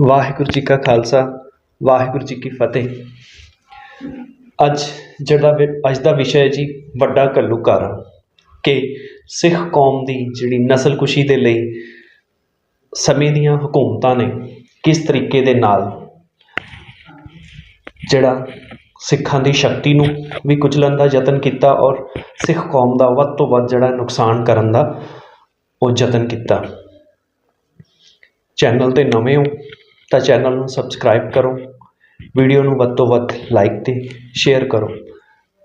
ਵਾਹਿਗੁਰੂ ਜੀ ਕਾ ਖਾਲਸਾ, ਵਾਹਿਗੁਰੂ ਜੀ ਕੀ ਫਤਿਹ। ਅੱਜ ਜਿਹੜਾ ਵਿ- ਅੱਜ ਦਾ ਵਿਸ਼ਾ ਹੈ ਜੀ, ਵੱਡਾ ਘੱਲੂਘਾਰਾ ਕਿ ਸਿੱਖ ਕੌਮ ਦੀ ਜਿਹੜੀ ਨਸਲਕੁਸ਼ੀ ਦੇ ਲਈ ਸਮੇਂ ਦੀਆਂ ਹਕੂਮਤਾਂ ਨੇ ਕਿਸ ਤਰੀਕੇ ਦੇ ਨਾਲ ਜਿਹੜਾ ਸਿੱਖਾਂ ਦੀ ਸ਼ਕਤੀ ਨੂੰ ਵੀ ਕੁਚਲਣ ਦਾ ਯਤਨ ਕੀਤਾ ਔਰ ਸਿੱਖ ਕੌਮ ਦਾ ਵੱਧ ਤੋਂ ਵੱਧ ਜਿਹੜਾ ਨੁਕਸਾਨ ਕਰਨ ਦਾ ਉਹ ਯਤਨ ਕੀਤਾ। ਚੈਨਲ ਤੇ ਨਵੇਂ ਹੋ ਤਾਂ ਚੈਨਲ ਨੂੰ ਸਬਸਕ੍ਰਾਈਬ ਕਰੋ ਵੀਡੀਓ ਨੂੰ ਵੱਧ ਤੋਂ ਵੱਧ ਲਾਈਕ ਤੇ ਸ਼ੇਅਰ ਕਰੋ,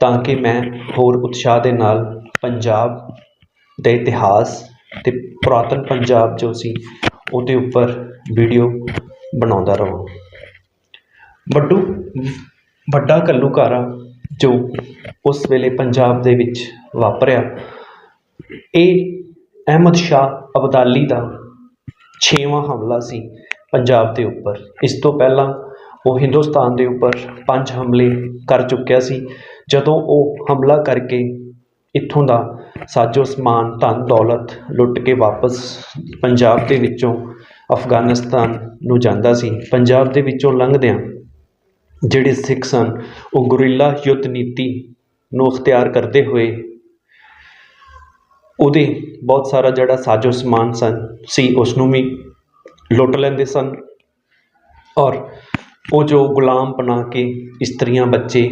ਤਾਂ ਕਿ ਮੈਂ ਹੋਰ ਉਤਸ਼ਾਹ ਦੇ ਨਾਲ ਪੰਜਾਬ ਦੇ ਇਤਿਹਾਸ ਤੇ ਪੁਰਾਤਨ ਪੰਜਾਬ ਜੋ ਸੀ, ਉਹਦੇ ਉੱਪਰ ਵੀਡੀਓ ਬਣਾਉਂਦਾ ਰਹਾਂ ਵੱਡੂ, ਵੱਡਾ ਕੱਲੂਕਾਰਾ ਜੋ ਉਸ ਵੇਲੇ ਪੰਜਾਬ ਦੇ ਵਿੱਚ ਵਾਪਰਿਆ, ਇਹ ਅਹਿਮਦ ਸ਼ਾਹ ਅਬਦਾਲੀ ਦਾ ਛੇਵਾਂ ਹਮਲਾ ਸੀ। ਪੰਜਾਬ ਦੇ ਉੱਪਰ। ਇਸ ਤੋਂ ਪਹਿਲਾਂ ਉਹ ਹਿੰਦੁਸਤਾਨ ਦੇ ਉੱਪਰ ਪੰਜ ਹਮਲੇ ਕਰ ਚੁੱਕਿਆ ਸੀ। ਜਦੋਂ ਉਹ ਹਮਲਾ ਕਰਕੇ ਇੱਥੋਂ ਦਾ ਸਾਜੋ ਸਮਾਨ, ਧਨ, ਦੌਲਤ ਲੁੱਟ ਕੇ ਵਾਪਸ ਪੰਜਾਬ ਦੇ ਵਿੱਚੋਂ ਅਫਗਾਨਿਸਤਾਨ ਨੂੰ ਜਾਂਦਾ ਸੀ। ਪੰਜਾਬ ਦੇ ਵਿੱਚੋਂ ਲੰਘਦਿਆਂ ਜਿਹੜੇ ਸਿੱਖ ਸਨ, ਉਹ ਗੁਰਿੱਲਾ ਯੁੱਧ ਨੀਤੀ ਨੂੰ ਅਖਤਿਆਰ ਕਰਦੇ ਹੋਏ ਉਹਦੇ ਬਹੁਤ ਸਾਰਾ ਜਿਹੜਾ ਸਾਜੋ ਸਮਾਨ ਸਨ, ਸੀ ਉਸ ਨੂੰ ਵੀ ਲੁੱਟ ਲੈਂਦੇ ਸਨ ਔਰ ਉਹ ਜੋ ਗੁਲਾਮ ਬਣਾ ਕੇ ਇਸਤਰੀਆਂ ਬੱਚੇ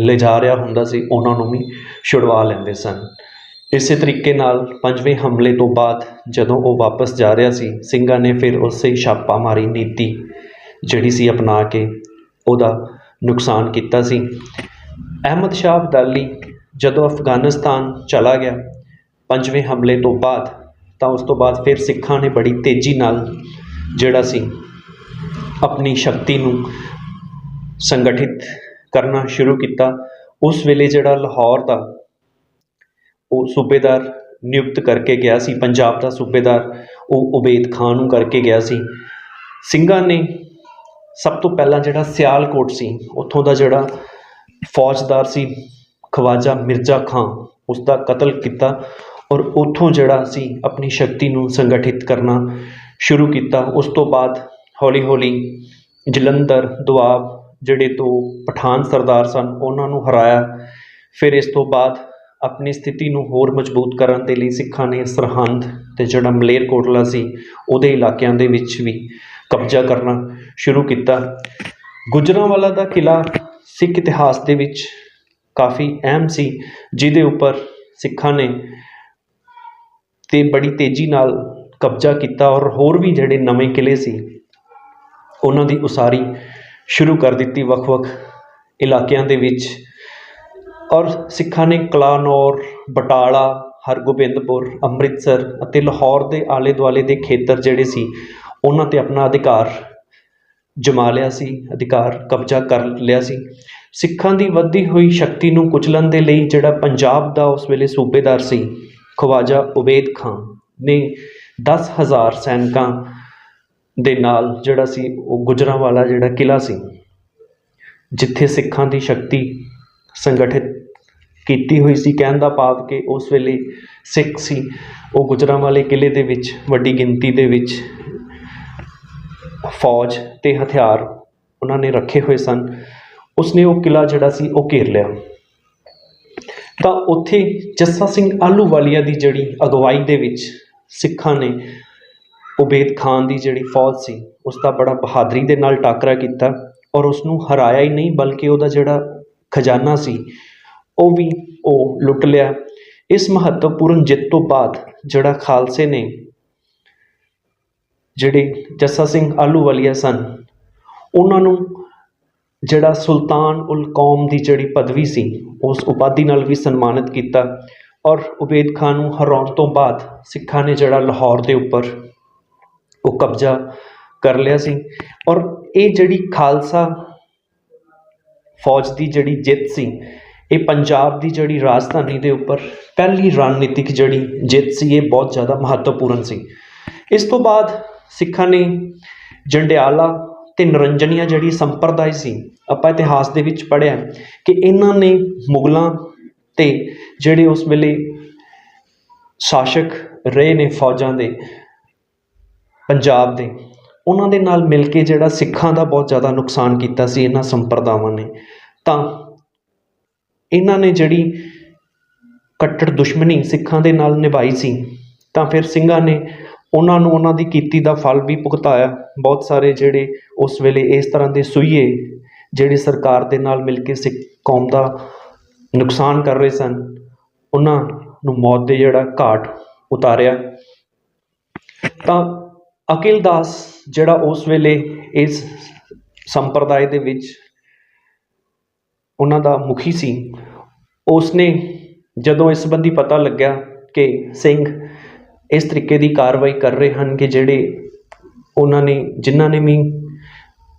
ਲਿਜਾ ਰਿਹਾ ਹੁੰਦਾ ਸੀ, ਉਹਨਾਂ ਨੂੰ ਵੀ ਛੁਡਵਾ ਲੈਂਦੇ ਸਨ। ਇਸੇ ਤਰੀਕੇ ਨਾਲ ਪੰਜਵੇਂ ਹਮਲੇ ਤੋਂ ਬਾਅਦ ਜਦੋਂ ਉਹ ਵਾਪਸ ਜਾ ਰਿਹਾ ਸੀ, ਸਿੰਘਾਂ ਨੇ ਫਿਰ ਉਸੇ ਛਾਪਾਮਾਰੀ ਨੀਤੀ ਜਿਹੜੀ ਸੀ ਅਪਣਾ ਕੇ ਉਹਦਾ ਨੁਕਸਾਨ ਕੀਤਾ ਸੀ। ਅਹਿਮਦ ਸ਼ਾਹ ਅਬਦਾਲੀ ਜਦੋਂ ਅਫਗਾਨਿਸਤਾਨ ਚਲਾ ਗਿਆ ਪੰਜਵੇਂ ਹਮਲੇ ਤੋਂ ਬਾਅਦ ਤਾਂ ਉਸ ਤੋਂ ਬਾਅਦ ਫਿਰ ਸਿੱਖਾਂ ਨੇ ਬੜੀ ਤੇਜ਼ੀ ਨਾਲ ਜਿਹੜਾ ਸੀ, ਆਪਣੀ ਸ਼ਕਤੀ ਨੂੰ ਸੰਗਠਿਤ ਕਰਨਾ ਸ਼ੁਰੂ ਕੀਤਾ। ਉਸ ਵੇਲੇ ਜਿਹੜਾ ਲਾਹੌਰ ਦਾ ਉਹ ਸੂਬੇਦਾਰ ਨਿਯੁਕਤ ਕਰਕੇ ਗਿਆ ਸੀ, ਪੰਜਾਬ ਦਾ ਸੂਬੇਦਾਰ, ਉਹ ਉਬੈਦ ਖਾਨ ਨੂੰ ਕਰਕੇ ਗਿਆ ਸੀ। ਸਿੰਘਾਂ ਨੇ ਸਭ ਤੋਂ ਪਹਿਲਾਂ ਜਿਹੜਾ ਸਿਆਲਕੋਟ ਸੀ, ਉੱਥੋਂ ਦਾ ਜਿਹੜਾ ਫੌਜਦਾਰ ਸੀ, ਖਵਾਜਾ ਮਿਰਜ਼ਾ ਖਾਂ ਉਸ ਦਾ ਕਤਲ ਕੀਤਾ ਔਰ ਉੱਥੋਂ ਜਿਹੜਾ ਸੀ, ਆਪਣੀ ਸ਼ਕਤੀ ਨੂੰ ਸੰਗਠਿਤ ਕਰਨਾ ਸ਼ੁਰੂ ਕੀਤਾ। ਉਸ ਤੋਂ ਬਾਅਦ ਹੌਲੀ ਹੌਲੀ ਜਲੰਧਰ, ਦੁਆਬ ਜਿਹੜੇ ਦੋ ਪਠਾਨ ਸਰਦਾਰ ਸਨ, ਉਹਨਾਂ ਨੂੰ ਹਰਾਇਆ। ਫਿਰ ਇਸ ਤੋਂ ਬਾਅਦ ਆਪਣੀ ਸਥਿਤੀ ਨੂੰ ਹੋਰ ਮਜ਼ਬੂਤ ਕਰਨ ਦੇ ਲਈ ਸਿੱਖਾਂ ਨੇ ਸਰਹੰਦ ਤੇ ਜਿਹੜਾ ਮਲੇਰਕੋਟਲਾ ਸੀ, ਉਹਦੇ ਇਲਾਕਿਆਂ ਦੇ ਵਿੱਚ ਵੀ ਕਬਜ਼ਾ ਕਰਨਾ ਸ਼ੁਰੂ ਕੀਤਾ। ਗੁਜਰਾਂਵਾਲਾ ਦਾ ਕਿਲਾ ਸਿੱਖ ਇਤਿਹਾਸ ਦੇ ਵਿੱਚ ਕਾਫੀ ਅਹਿਮ ਸੀ, ਜਿਹਦੇ ਉੱਪਰ ਸਿੱਖਾਂ ਨੇ ਤੇ ਬੜੀ ਤੇਜ਼ੀ ਨਾਲ ਕਬਜ਼ਾ ਕੀਤਾ ਔਰ ਹੋਰ ਵੀ ਜਿਹੜੇ ਨਵੇਂ ਕਿਲੇ ਸੀ, ਉਹਨਾਂ ਦੀ ਉਸਾਰੀ ਸ਼ੁਰੂ ਕਰ ਦਿੱਤੀ ਵੱਖ-ਵੱਖ ਇਲਾਕਿਆਂ ਦੇ ਵਿੱਚ। ਔਰ ਸਿੱਖਾਂ ਨੇ ਕਲਾਨੌਰ, ਬਟਾਲਾ, ਹਰਗੋਬਿੰਦਪੁਰ, ਅੰਮ੍ਰਿਤਸਰ ਅਤੇ ਲਾਹੌਰ ਦੇ ਆਲੇ ਦੁਆਲੇ ਦੇ ਖੇਤਰ ਜਿਹੜੇ ਸੀ, ਉਹਨਾਂ ਤੇ ਆਪਣਾ ਅਧਿਕਾਰ ਜਮਾ ਲਿਆ ਸੀ, ਅਧਿਕਾਰ ਕਬਜ਼ਾ ਕਰ ਲਿਆ ਸੀ। ਸਿੱਖਾਂ ਦੀ ਵੱਧਦੀ ਹੋਈ ਸ਼ਕਤੀ ਨੂੰ ਕੁਚਲਣ ਦੇ ਲਈ ਜਿਹੜਾ ਪੰਜਾਬ ਦਾ ਉਸ ਵੇਲੇ ਸੂਬੇਦਾਰ ਸੀ, ਖਵਾਜਾ ਉਬੈਦ ਖਾਂ ਨੇ ਦਸ ਹਜ਼ਾਰ ਸੈਨਿਕਾਂ ਦੇ ਨਾਲ ਜਿਹੜਾ ਸੀ, ਉਹ ਗੁਜਰਾਂਵਾਲਾ ਜਿਹੜਾ ਕਿਲ੍ਹਾ ਸੀ, ਜਿੱਥੇ ਸਿੱਖਾਂ ਦੀ ਸ਼ਕਤੀ ਸੰਗਠਿਤ ਕੀਤੀ ਹੋਈ ਸੀ, ਕਹਿਣ ਦਾ ਭਾਵ ਕਿ ਉਸ ਵੇਲੇ ਸਿੱਖ ਸੀ, ਉਹ ਗੁਜਰਾਂਵਾਲੇ ਕਿਲ੍ਹੇ ਦੇ ਵਿੱਚ, ਵੱਡੀ ਗਿਣਤੀ ਦੇ ਵਿੱਚ ਫੌਜ ਤੇ ਹਥਿਆਰ ਉਹਨਾਂ ਨੇ ਰੱਖੇ ਹੋਏ ਸਨ। ਉਸਨੇ ਉਹ ਕਿਲਾ ਜਿਹੜਾ ਸੀ, ਉਹ ਘੇਰ ਲਿਆ। ਤਾਂ ਉੱਥੇ ਜੱਸਾ ਸਿੰਘ ਆਲੂਵਾਲੀਆ ਦੀ ਜਿਹੜੀ ਅਗਵਾਈ ਦੇ ਵਿੱਚ ਸਿੱਖਾਂ ਨੇ ਉਬੈਦ ਖਾਨ ਦੀ ਜਿਹੜੀ ਫੌਜ ਸੀ ਉਸ ਦਾ ਬੜਾ ਬਹਾਦਰੀ ਦੇ ਨਾਲ ਟਾਕਰਾ ਕੀਤਾ ਔਰ ਉਸ ਨੂੰ ਹਰਾਇਆ ਹੀ ਨਹੀਂ, ਬਲਕਿ ਉਹਦਾ ਜਿਹੜਾ ਖਜ਼ਾਨਾ ਸੀ, ਉਹ ਵੀ ਉਹ ਲੁੱਟ ਲਿਆ। ਇਸ ਮਹੱਤਵਪੂਰਨ ਜਿੱਤ ਤੋਂ ਬਾਅਦ ਜਿਹੜਾ ਖਾਲਸੇ ਨੇ ਜਿਹੜੇ ਜੱਸਾ ਸਿੰਘ ਆਲੂਵਾਲੀਆ ਸਨ, ਉਹਨਾਂ ਨੂੰ ਜਿਹੜਾ ਸੁਲਤਾਨ ਉਲ ਕੌਮ ਦੀ ਜਿਹੜੀ ਪਦਵੀ ਸੀ, ਉਸ ਉਪਾਧੀ ਨਾਲ ਵੀ ਸਨਮਾਨਿਤ ਕੀਤਾ। ਔਰ ਉਬੈਦ ਖਾਨ ਨੂੰ ਹਰਾਉਣ ਤੋਂ ਬਾਅਦ ਸਿੱਖਾਂ ਨੇ ਜਿਹੜਾ ਲਾਹੌਰ ਦੇ ਉੱਪਰ ਉਹ ਕਬਜ਼ਾ ਕਰ ਲਿਆ ਸੀ। ਔਰ ਇਹ ਜਿਹੜੀ ਖਾਲਸਾ ਫੌਜ ਦੀ ਜਿਹੜੀ ਜਿੱਤ ਸੀ, ਇਹ ਪੰਜਾਬ ਦੀ ਜਿਹੜੀ ਰਾਜਧਾਨੀ ਦੇ ਉੱਪਰ ਪਹਿਲੀ ਰਣਨੀਤਿਕ ਜਿਹੜੀ ਜਿੱਤ ਸੀ, ਇਹ ਬਹੁਤ ਜ਼ਿਆਦਾ ਮਹੱਤਵਪੂਰਨ ਸੀ। ਇਸ ਤੋਂ ਬਾਅਦ ਸਿੱਖਾਂ ਨੇ ਜੰਡਿਆਲਾ ਤੇ ਨਰੰਜਨੀਆ ਜਿਹੜੀ ਸੰਪਰਦਾਇ ਸੀ, ਆਪਾਂ ਇਤਿਹਾਸ ਦੇ ਵਿੱਚ ਪੜ੍ਹਿਆ ਕਿ ਇਹਨਾਂ ਨੇ ਮੁਗਲਾਂ ਤੇ ਜਿਹੜੇ ਉਸ ਵੇਲੇ ਸ਼ਾਸਕ ਰਹੇ ਨੇ ਫੌਜਾਂ ਦੇ, ਪੰਜਾਬ ਦੇ, ਉਹਨਾਂ ਦੇ ਨਾਲ ਮਿਲ ਕੇ ਜਿਹੜਾ ਸਿੱਖਾਂ ਦਾ ਬਹੁਤ ਜ਼ਿਆਦਾ ਨੁਕਸਾਨ ਕੀਤਾ ਸੀ ਇਹਨਾਂ ਸੰਪਰਦਾਵਾਂ ਨੇ, ਤਾਂ ਇਹਨਾਂ ਨੇ ਜਿਹੜੀ ਕੱਟੜ ਦੁਸ਼ਮਣੀ ਸਿੱਖਾਂ ਦੇ ਨਾਲ ਨਿਭਾਈ ਸੀ, ਤਾਂ ਫਿਰ ਸਿੰਘਾਂ ਨੇ ਉਹਨਾਂ ਨੂੰ ਉਹਨਾਂ ਦੀ ਕੀਤੀ ਦਾ ਫਲ ਵੀ ਭੁਗਤਾਇਆ, ਬਹੁਤ ਸਾਰੇ ਜਿਹੜੇ ਉਸ ਵੇਲੇ ਇਸ ਤਰ੍ਹਾਂ ਦੇ ਸੂਈਏ ਜਿਹੜੇ ਸਰਕਾਰ ਦੇ ਨਾਲ ਮਿਲ ਕੇ ਸਿੱਖ ਕੌਮ ਦਾ ਨੁਕਸਾਨ ਕਰ ਰਹੇ ਸਨ ਉਹਨਾਂ ਨੂੰ ਮੌਤ ਦੇ ਜਿਹੜਾ ਘਾਟ ਉਤਾਰਿਆ। ਤਾਂ ਅਕਿਲ ਦਾਸ ਜਿਹੜਾ ਉਸ ਵੇਲੇ ਇਸ ਸੰਪਰਦਾਇ ਦੇ ਵਿੱਚ ਉਹਨਾਂ ਦਾ ਮੁਖੀ ਸੀ, ਉਸਨੇ ਜਦੋਂ ਇਸ ਸੰਬੰਧੀ ਪਤਾ ਲੱਗਿਆ ਕਿ ਸਿੰਘ ਇਸ ਤਰੀਕੇ ਦੀ ਕਾਰਵਾਈ ਕਰ ਰਹੇ ਹਨ ਕਿ ਜਿਹੜੇ ਉਹਨਾਂ ਨੇ, ਜਿਨ੍ਹਾਂ ਨੇ ਵੀ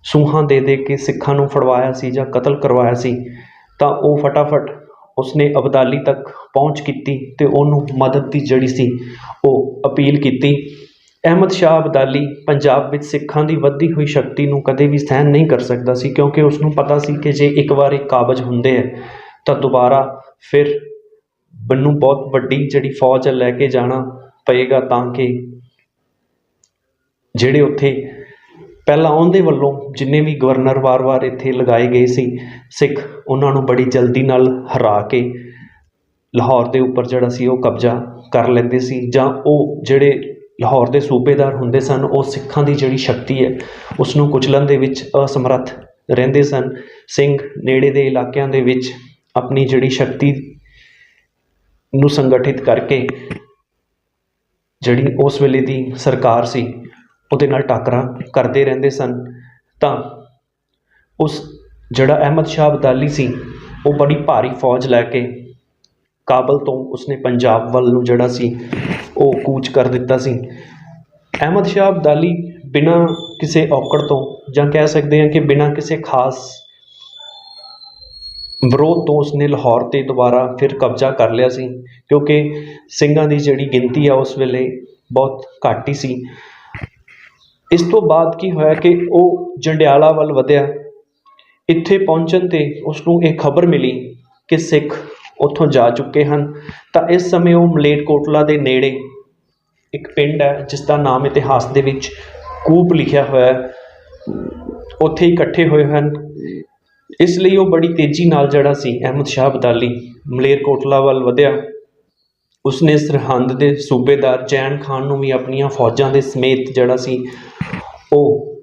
ਸੂਹਾਂ ਦੇ ਦੇ ਕੇ ਸਿੱਖਾਂ ਨੂੰ ਫੜਵਾਇਆ ਸੀ ਜਾਂ ਕਤਲ ਕਰਵਾਇਆ ਸੀ, ਤਾਂ ਉਹ ਫਟਾਫਟ ਉਸਨੇ ਅਬਦਾਲੀ ਤੱਕ ਪਹੁੰਚ ਕੀਤੀ ਤੇ ਉਹਨੂੰ ਮਦਦ ਦੀ ਜਿਹੜੀ ਸੀ ਉਹ ਅਪੀਲ ਕੀਤੀ। ਅਹਿਮਦ ਸ਼ਾਹ ਅਬਦਾਲੀ ਪੰਜਾਬ ਵਿੱਚ ਸਿੱਖਾਂ ਦੀ ਵੱਧਦੀ ਹੋਈ ਸ਼ਕਤੀ ਨੂੰ ਕਦੇ ਵੀ ਸਹਿਣ ਨਹੀਂ ਕਰ ਸਕਦਾ ਸੀ ਕਿਉਂਕਿ ਉਸ ਨੂੰ ਪਤਾ ਸੀ ਕਿ ਜੇ ਇੱਕ ਵਾਰ ਇਹ ਕਾਬਜ ਹੁੰਦੇ ਹੈ ਤਾਂ ਦੁਬਾਰਾ ਫਿਰ ਮੈਨੂੰ ਬਹੁਤ ਵੱਡੀ ਜਿਹੜੀ ਫੌਜ ਹੈ ਲੈ ਕੇ ਜਾਣਾ ਪਏਗਾ ਤਾਂ ਕਿ ਜਿਹੜੇ ਉੱਥੇ ਪਹਿਲਾਂ ਉਹਦੇ ਵੱਲੋਂ ਜਿੰਨੇ ਵੀ ਗਵਰਨਰ ਵਾਰ-ਵਾਰ ਇੱਥੇ ਲਗਾਏ ਗਏ ਸੀ, ਸਿੱਖ ਉਹਨਾਂ ਨੂੰ ਬੜੀ ਜਲਦੀ ਨਾਲ ਹਰਾ ਕੇ ਲਾਹੌਰ ਦੇ ਉੱਪਰ ਜਿਹੜਾ ਸੀ ਉਹ ਕਬਜ਼ਾ ਕਰ ਲੈਂਦੇ ਸੀ ਜਾਂ ਉਹ ਜਿਹੜੇ ਲਾਹੌਰ ਦੇ ਸੂਬੇਦਾਰ ਹੁੰਦੇ ਸਨ, ਉਹ ਸਿੱਖਾਂ ਦੀ ਜਿਹੜੀ ਸ਼ਕਤੀ ਹੈ ਉਸ ਨੂੰ ਕੁਚਲਣ ਦੇ ਵਿੱਚ ਅਸਮਰੱਥ ਰਹਿੰਦੇ ਸਨ। ਸਿੰਘ ਨੇੜੇ ਦੇ ਇਲਾਕਿਆਂ ਦੇ ਵਿੱਚ ਆਪਣੀ ਜਿਹੜੀ ਸ਼ਕਤੀ ਨੂੰ ਸੰਗਠਿਤ ਕਰਕੇ ਜਿਹੜੀ ਉਸ ਵੇਲੇ ਦੀ ਸਰਕਾਰ ਸੀ ਉਹਦੇ ਨਾਲ ਟਾਕਰਾ ਕਰਦੇ ਰਹਿੰਦੇ ਸਨ। ਤਾਂ ਉਸ ਜਿਹੜਾ ਅਹਿਮਦ ਸ਼ਾਹ ਅਬਦਾਲੀ ਸੀ, ਉਹ ਬੜੀ ਭਾਰੀ ਫੌਜ ਲੈ ਕੇ ਕਾਬਲ ਤੋਂ ਉਸਨੇ ਪੰਜਾਬ ਵੱਲ ਨੂੰ ਜਿਹੜਾ ਸੀ, ਉਹ ਕੂਚ ਕਰ ਦਿੱਤਾ ਸੀ। ਅਹਿਮਦ ਸ਼ਾਹ ਅਬਦਾਲੀ ਬਿਨਾਂ ਕਿਸੇ ਔਕੜ ਤੋਂ ਜਾਂ ਕਹਿ ਸਕਦੇ ਹਾਂ ਕਿ ਬਿਨਾਂ ਕਿਸੇ ਖਾਸ ਵਿਰੋਧ ਤੋਂ ਉਸਨੇ ਲਾਹੌਰ ਤੇ ਦੁਬਾਰਾ ਫਿਰ ਕਬਜ਼ਾ ਕਰ ਲਿਆ ਸੀ, ਕਿਉਂਕਿ ਸਿੰਘਾਂ ਦੀ ਜਿਹੜੀ ਗਿਣਤੀ ਆ ਉਸ ਵੇਲੇ ਬਹੁਤ ਘੱਟ ਹੀ ਸੀ। ਇਸ ਤੋਂ ਬਾਅਦ ਕੀ ਹੋਇਆ ਕਿ ਉਹ ਜੰਡਿਆਲਾ ਵੱਲ ਵਧਿਆ। ਇੱਥੇ ਪਹੁੰਚਣ ਤੇ ਉਸ ਨੂੰ ਇਹ ਖਬਰ ਮਿਲੀ ਕਿ ਸਿੱਖ ਉੱਥੋਂ ਜਾ ਚੁੱਕੇ ਹਨ। ਤਾਂ ਇਸ ਸਮੇਂ ਉਹ ਮਲੇਰਕੋਟਲਾ ਦੇ ਨੇੜੇ ਇੱਕ ਪਿੰਡ ਹੈ, ਜਿਸ ਦਾ ਨਾਮ ਇਤਿਹਾਸ ਦੇ ਵਿੱਚ ਕੂਪ ਲਿਖਿਆ ਹੋਇਆ ਹੈ। ਉੱਥੇ ਇਕੱਠੇ ਹੋਏ ਹਨ। ਇਸ ਲਈ ਉਹ ਬੜੀ ਤੇਜ਼ੀ ਨਾਲ ਜਿਹੜਾ ਸੀ। ਅਹਿਮਦ ਸ਼ਾਹ ਅਬਦਾਲੀ ਮਲੇਰਕੋਟਲਾ ਵੱਲ ਵਧਿਆ। ਉਸਨੇ ਸਰਹੰਦ ਦੇ ਸੂਬੇਦਾਰ ਜੈਨ ਖਾਨ ਨੂੰ ਵੀ ਆਪਣੀਆਂ ਫੌਜਾਂ ਦੇ ਸਮੇਤ ਜਿਹੜਾ ਸੀ ਉਹ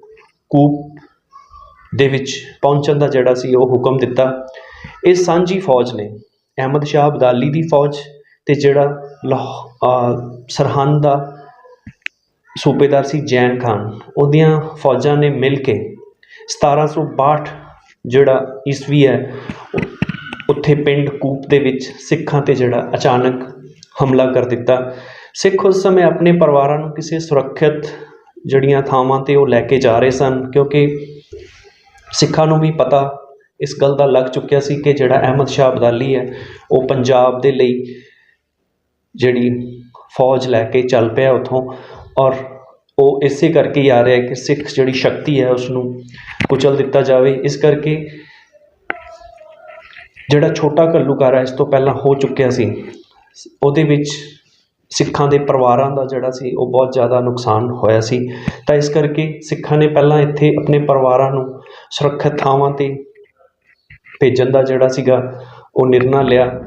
ਕੂਪ ਦੇ ਵਿੱਚ ਪਹੁੰਚਣ ਦਾ ਜਿਹੜਾ ਸੀ ਉਹ ਹੁਕਮ ਦਿੱਤਾ। ਇਹ ਸਾਂਝੀ ਫੌਜ ਨੇ, ਅਹਿਮਦ ਸ਼ਾਹ ਅਬਦਾਲੀ ਦੀ ਫੌਜ ਤੇ ਜਿਹੜਾ ਲਾਹ ਸਰਹੰਦ ਦਾ ਸੂਬੇਦਾਰ ਸੀ ਜੈਨ ਖਾਨ, ਉਹਦੀਆਂ ਫੌਜਾਂ ਨੇ ਮਿਲ ਕੇ 1762 ਜਿਹੜਾ ਈਸਵੀ ਹੈ ਉੱਥੇ ਪਿੰਡ ਕੂਪ ਦੇ ਵਿੱਚ ਸਿੱਖਾਂ ਤੇ ਜਿਹੜਾ ਅਚਾਨਕ ਹਮਲਾ ਕਰ ਦਿੱਤਾ। ਸਿੱਖ ਉਸ ਸਮੇਂ ਆਪਣੇ ਪਰਿਵਾਰਾਂ ਨੂੰ ਕਿਸੇ ਸੁਰੱਖਿਅਤ ਜਿਹੜੀਆਂ ਥਾਵਾਂ ਤੇ ਉਹ ਲੈ ਕੇ ਜਾ ਰਹੇ ਸਨ, ਕਿਉਂਕਿ ਸਿੱਖਾਂ ਨੂੰ ਵੀ ਪਤਾ ਇਸ ਗੱਲ ਦਾ ਲੱਗ ਚੁੱਕਿਆ ਸੀ ਕਿ ਜਿਹੜਾ ਅਹਿਮਦ ਸ਼ਾਹ ਅਬਦਾਲੀ ਹੈ, ਉਹ ਪੰਜਾਬ ਦੇ ਲਈ ਜਿਹੜੀ ਫੌਜ ਲੈ ਕੇ ਚੱਲ ਪਿਆ ਉਥੋਂ ਔਰ ਉਹ ਇਸੇ ਕਰਕੇ ਹੀ ਆ ਰਿਹਾ ਕਿ ਸਿੱਖ ਜਿਹੜੀ ਸ਼ਕਤੀ ਹੈ ਉਸ ਨੂੰ ਕੁਚਲ ਦਿੱਤਾ ਜਾਵੇ। ਇਸ ਕਰਕੇ ਜਿਹੜਾ ਛੋਟਾ ਘੱਲੂਕਾਰਾ ਇਸ ਤੋਂ ਪਹਿਲਾਂ ਹੋ ਚੁੱਕਿਆ ਸੀ। ਉਹਦੇ ਵਿੱਚ ਸਿੱਖਾਂ ਦੇ ਪਰਿਵਾਰਾਂ ਦਾ ਜਿਹੜਾ ਸੀ, ਉਹ ਬਹੁਤ ਜ਼ਿਆਦਾ ਨੁਕਸਾਨ ਹੋਇਆ ਸੀ। ਤਾਂ ਇਸ ਕਰਕੇ ਸਿੱਖਾਂ ਨੇ ਪਹਿਲਾਂ ਇੱਥੇ ਆਪਣੇ ਪਰਿਵਾਰਾਂ ਨੂੰ ਸੁਰੱਖਿਅਤ ਥਾਵਾਂ ਤੇ ਭੇਜਣ ਦਾ ਜਿਹੜਾ ਸੀਗਾ, ਉਹ ਨਿਰਣਾ ਲਿਆ।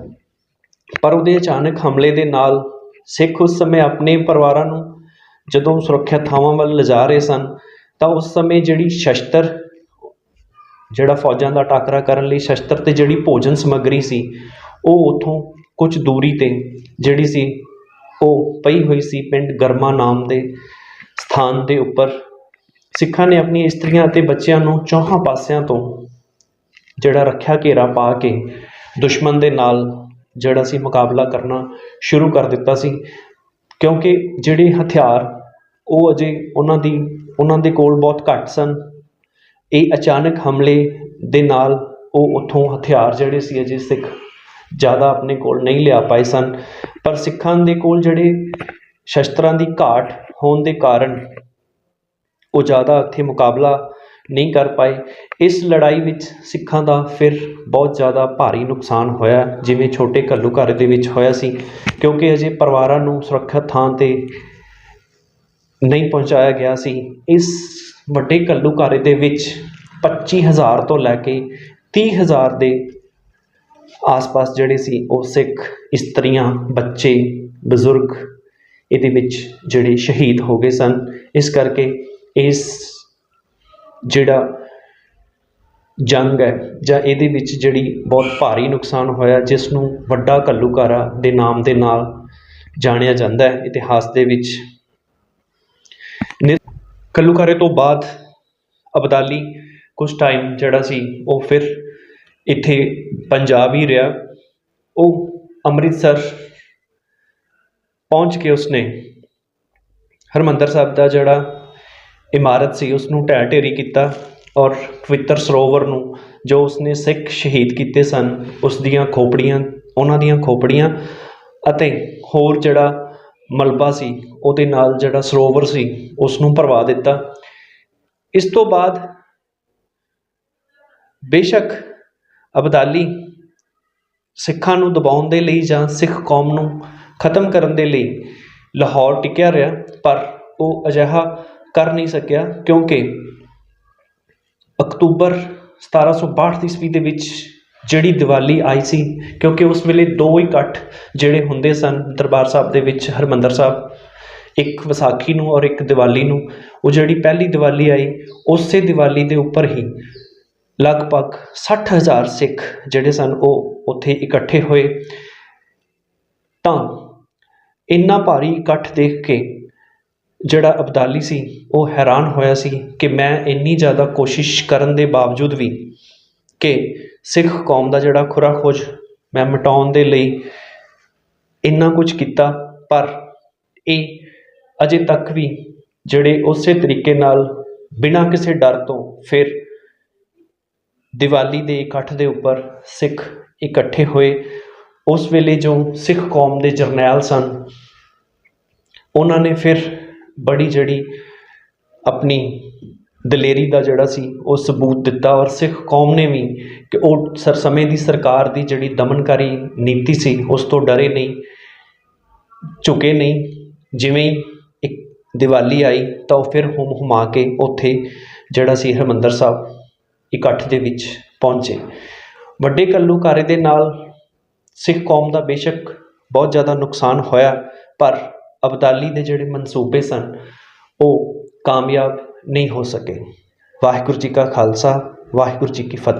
ਪਰ ਉਹਦੇ ਅਚਾਨਕ ਹਮਲੇ ਦੇ ਨਾਲ ਸਿੱਖ ਉਸ ਸਮੇਂ ਆਪਣੇ ਪਰਿਵਾਰਾਂ ਨੂੰ ਜਦੋਂ ਸੁਰੱਖਿਅਤ ਥਾਵਾਂ ਵੱਲ ਲਿਜਾ ਰਹੇ ਸਨ, ਤਾਂ ਉਸ ਸਮੇਂ ਜਿਹੜੀ ਸ਼ਸਤਰ, ਜਿਹੜਾ ਫੌਜਾਂ ਦਾ ਟਾਕਰਾ ਕਰਨ ਲਈ ਸ਼ਸਤਰ ਤੇ ਜਿਹੜੀ ਭੋਜਨ ਸਮੱਗਰੀ ਸੀ, ਉਹ ਉਥੋਂ ਕੁਝ ਦੂਰੀ ਤੇ ਜਿਹੜੀ ਸੀ ਉਹ ਪਈ ਹੋਈ ਸੀ ਪਿੰਡ ਗਰਮਾ ਨਾਮ ਦੇ ਸਥਾਨ ਦੇ ਉੱਪਰ। ਸਿੱਖਾਂ ਨੇ ਆਪਣੀ ਇਸਤਰੀਆਂ ਅਤੇ ਬੱਚਿਆਂ ਨੂੰ ਚੌਹਾਂ ਪਾਸਿਆਂ ਤੋਂ ਜਿਹੜਾ ਰੱਖਿਆ ਘੇਰਾ ਪਾ ਕੇ ਦੁਸ਼ਮਣ ਦੇ ਨਾਲ ਜਿਹੜਾ ਸੀ ਮੁਕਾਬਲਾ ਕਰਨਾ ਸ਼ੁਰੂ ਕਰ ਦਿੱਤਾ ਸੀ। ਕਿਉਂਕਿ ਜਿਹੜੇ ਹਥਿਆਰ ਉਹ ਅਜੇ ਉਹਨਾਂ ਦੀ, ਉਹਨਾਂ ਦੇ ਕੋਲ ਬਹੁਤ ਘੱਟ ਸਨ। ਇਹ ਅਚਾਨਕ ਹਮਲੇ ਦੇ ਨਾਲ ਉਹ ਉੱਥੋਂ ਹਥਿਆਰ ਜਿਹੜੇ ਸੀ ਅਜੇ ਸਿੱਖ ਜ਼ਿਆਦਾ ਆਪਣੇ ਕੋਲ ਨਹੀਂ ਲਿਆ ਪਾਏ ਸਨ। ਪਰ ਸਿੱਖਾਂ ਦੇ ਕੋਲ ਜਿਹੜੇ ਸ਼ਸਤਰਾਂ ਦੀ ਘਾਟ ਹੋਣ ਦੇ ਕਾਰਨ ਉਹ ਜ਼ਿਆਦਾ ਇੱਥੇ ਮੁਕਾਬਲਾ ਨਹੀਂ ਕਰ ਪਾਏ। ਇਸ ਲੜਾਈ ਵਿੱਚ ਸਿੱਖਾਂ ਦਾ ਫਿਰ ਬਹੁਤ ਜ਼ਿਆਦਾ ਭਾਰੀ ਨੁਕਸਾਨ ਹੋਇਆ, ਜਿਵੇਂ ਛੋਟੇ ਘੱਲੂਘਾਰੇ ਦੇ ਵਿੱਚ ਹੋਇਆ ਸੀ, ਕਿਉਂਕਿ ਅਜੇ ਪਰਿਵਾਰਾਂ ਨੂੰ ਸੁਰੱਖਿਅਤ ਥਾਂ ਤੇ ਨਹੀਂ ਪਹੁੰਚਾਇਆ ਗਿਆ ਸੀ। ਇਸ ਵੱਡੇ ਘੱਲੂਘਾਰੇ ਦੇ ਵਿੱਚ ਪੱਚੀ ਹਜ਼ਾਰ ਤੋਂ ਲੈ ਕੇ ਤੀਹ ਹਜ਼ਾਰ ਦੇ ਆਸ-ਪਾਸ ਜਿਹੜੇ ਸੀ, ਉਹ ਸਿੱਖ, ਇਸਤਰੀਆਂ, ਬੱਚੇ, ਬਜ਼ੁਰਗ, ਇਹਦੇ ਵਿੱਚ ਜਿਹੜੇ ਸ਼ਹੀਦ ਹੋ ਗਏ ਸਨ। ਇਸ ਕਰਕੇ ਇਸ ਜਿਹੜਾ ਜੰਗ ਹੈ ਜਾਂ ਇਹਦੇ ਵਿੱਚ ਜਿਹੜੀ ਬਹੁਤ ਭਾਰੀ ਨੁਕਸਾਨ ਹੋਇਆ, ਜਿਸ ਨੂੰ ਵੱਡਾ ਘੱਲੂਘਾਰਾ ਦੇ ਨਾਮ ਦੇ ਨਾਲ ਜਾਣਿਆ ਜਾਂਦਾ ਹੈ, ਇਤਿਹਾਸ ਦੇ ਵਿੱਚ। ਨਿ- ਘੱਲੂਘਾਰੇ ਤੋਂ ਬਾਅਦ ਅਬਦਾਲੀ ਕੁਝ ਟਾਈਮ ਜਿਹੜਾ ਸੀ, ਉਹ ਫਿਰ ਇੱਥੇ ਪੰਜਾਬ ਹੀ ਰਿਹਾ। ਉਹ ਅੰਮ੍ਰਿਤਸਰ ਪਹੁੰਚ ਕੇ ਉਸਨੇ ਹਰਮੰਦਰ ਸਾਹਿਬ ਦਾ ਜਿਹੜਾ ਇਮਾਰਤ ਸੀ ਉਸ ਨੂੰ ਢਹਿ ਢੇਰੀ ਕੀਤਾ ਔਰ ਪਵਿੱਤਰ ਸਰੋਵਰ ਨੂੰ ਜੋ ਉਸਨੇ ਸਿੱਖ ਸ਼ਹੀਦ ਕੀਤੇ ਸਨ ਉਸ ਦੀਆਂ ਖੋਪੜੀਆਂ, ਉਹਨਾਂ ਦੀਆਂ ਖੋਪੜੀਆਂ ਅਤੇ ਹੋਰ ਜਿਹੜਾ ਮਲਬਾ ਸੀ, ਉਹਦੇ ਨਾਲ ਜਿਹੜਾ ਸਰੋਵਰ ਸੀ ਉਸ ਨੂੰ ਭਰਵਾ ਦਿੱਤਾ। ਇਸ ਤੋਂ ਬਾਅਦ ਬੇਸ਼ੱਕ ਅਬਦਾਲੀ ਸਿੱਖਾਂ ਨੂੰ ਦਬਾਉਣ ਦੇ ਲਈ ਜਾਂ ਸਿੱਖ ਕੌਮ ਨੂੰ ਖਤਮ ਕਰਨ ਦੇ ਲਈ ਲਾਹੌਰ ਟਿਕਿਆ ਰਿਹਾ, ਪਰ ਉਹ ਅਜਿਹਾ ਕਰ ਨਹੀਂ ਸਕਿਆ ਕਿਉਂਕਿ ਅਕਤੂਬਰ 1762 ਈਸਵੀ ਦੇ ਵਿੱਚ ਜਿਹੜੀ ਦੀਵਾਲੀ ਆਈ ਸੀ, ਕਿਉਂਕਿ ਉਸ ਵੇਲੇ ਦੋ ਹੀ ਇਕੱਠ ਜਿਹੜੇ ਹੁੰਦੇ ਸਨ ਦਰਬਾਰ ਸਾਹਿਬ ਦੇ ਵਿੱਚ ਹਰਮੰਦਰ ਸਾਹਿਬ, ਇੱਕ ਵਿਸਾਖੀ ਨੂੰ ਔਰ ਇੱਕ ਦੀਵਾਲੀ ਨੂੰ, ਉਹ ਜਿਹੜੀ ਪਹਿਲੀ ਦੀਵਾਲੀ ਆਈ, ਉਸੇ ਦੀਵਾਲੀ ਦੇ ਉੱਪਰ ਹੀ ਲਗਭਗ 60000 ਸਿੱਖ ਜਿਹੜੇ ਸਨ, ਉਹ ਉੱਥੇ ਇਕੱਠੇ ਹੋਏ। ਤਾਂ ਇੰਨਾ ਭਾਰੀ ਇਕੱਠ ਦੇਖ ਕੇ ਜਿਹੜਾ ਅਬਦਾਲੀ ਸੀ, ਉਹ ਹੈਰਾਨ ਹੋਇਆ ਸੀ ਕਿ ਮੈਂ ਇੰਨੀ ਜ਼ਿਆਦਾ ਕੋਸ਼ਿਸ਼ ਕਰਨ ਦੇ ਬਾਵਜੂਦ ਵੀ ਕਿ ਸਿੱਖ ਕੌਮ ਦਾ ਜਿਹੜਾ ਖੁਰਾ ਖੋਜ ਮੈਂ ਮਿਟਾਉਣ ਦੇ ਲਈ ਇੰਨਾ ਕੁਝ ਕੀਤਾ, ਪਰ ਇਹ ਅਜੇ ਤੱਕ ਵੀ ਜਿਹੜੇ ਉਸੇ ਤਰੀਕੇ ਨਾਲ ਬਿਨਾਂ ਕਿਸੇ ਡਰ ਤੋਂ ਫਿਰ ਦੀਵਾਲੀ ਦੇ ਇਕੱਠ ਦੇ ਉੱਪਰ ਸਿੱਖ ਇਕੱਠੇ ਹੋਏ। ਉਸ ਵੇਲੇ ਜੋ ਸਿੱਖ ਕੌਮ ਦੇ ਜਰਨੈਲ ਸਨ, ਉਹਨਾਂ ਨੇ ਫਿਰ ਬੜੀ ਜਿਹੜੀ ਆਪਣੀ ਦਲੇਰੀ ਦਾ ਜਿਹੜਾ ਸੀ, ਉਹ ਸਬੂਤ ਦਿੱਤਾ ਔਰ ਸਿੱਖ ਕੌਮ ਨੇ ਵੀ ਕਿ ਉਹ ਸਰ, ਸਮੇਂ ਦੀ ਸਰਕਾਰ ਦੀ ਜਿਹੜੀ ਦਮਨਕਾਰੀ ਨੀਤੀ ਸੀ, ਉਸ ਤੋਂ ਡਰੇ ਨਹੀਂ, ਝੁਕੇ ਨਹੀਂ। ਜਿਵੇਂ ਇੱਕ ਦੀਵਾਲੀ ਆਈ, ਤਾਂ ਉਹ ਫਿਰ ਹੁਮ ਹੁਮਾ ਕੇ ਉੱਥੇ ਜਿਹੜਾ ਸੀ ਹਰਿਮੰਦਰ ਸਾਹਿਬ ਇਕੱਠ ਦੇ ਵਿੱਚ ਪਹੁੰਚੇ। ਵੱਡੇ ਘੱਲੂਘਾਰੇ ਦੇ ਨਾਲ ਸਿੱਖ ਕੌਮ ਦਾ ਬੇਸ਼ੱਕ ਬਹੁਤ ਜ਼ਿਆਦਾ ਨੁਕਸਾਨ ਹੋਇਆ, ਪਰ ਅਬਦਾਲੀ ਦੇ ਜਿਹੜੇ ਮਨਸੂਬੇ ਸਨ, ਉਹ ਕਾਮਯਾਬ ਨਹੀਂ ਹੋ ਸਕੇ। ਵਾਹਿਗੁਰੂ ਜੀ ਕਾ ਖਾਲਸਾ, ਵਾਹਿਗੁਰੂ ਜੀ ਕੀ ਫਤਿਹ।